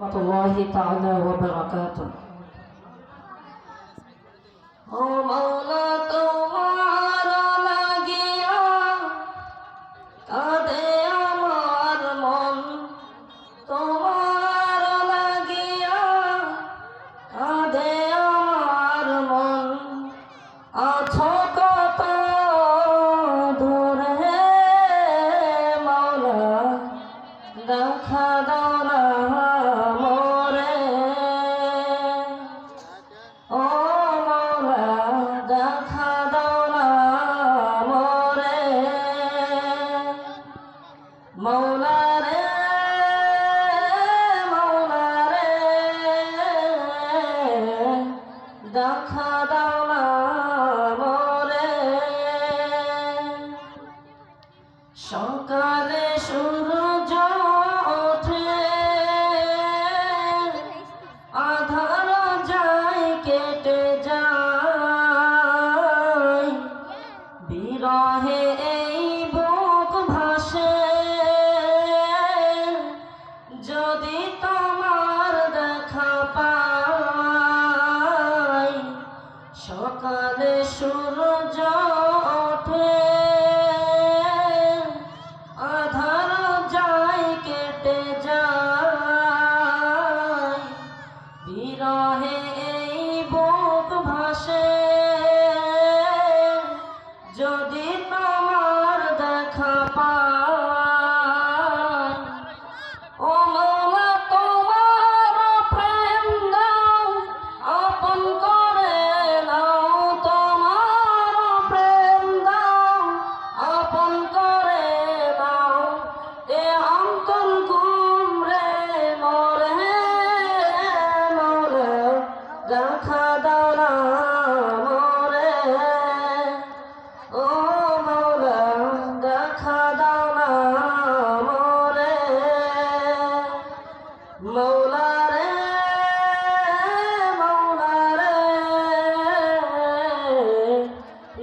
ورحمة الله تعالى وبركاته. Oh, Maula, দেখা দাও না মরে সকালে সূর্য ওঠে আধার যায় কেটে যায়। বিরহে যদি তো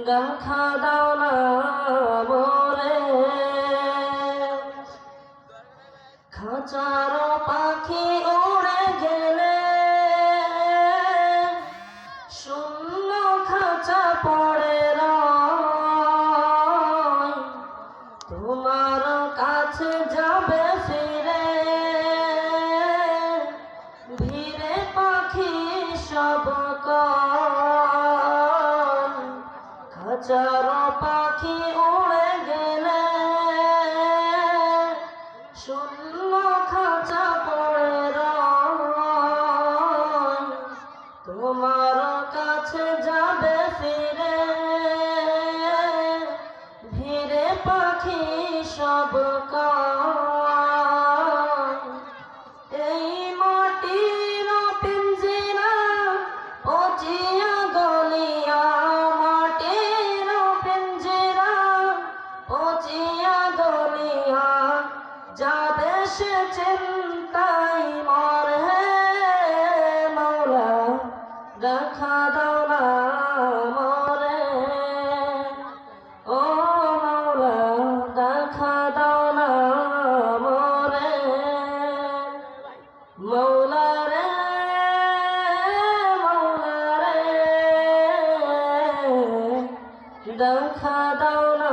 দেখা দাও না বলে খাঁচারো পাখি হাজারো পাখি উড়ে গেলে, শূন্য খাঁচা পড়ে তোমার কাছে যাবে ফিরে, ভিড়ে পাখি সব এই মা মৌলা রে মৌলা রে। দাও না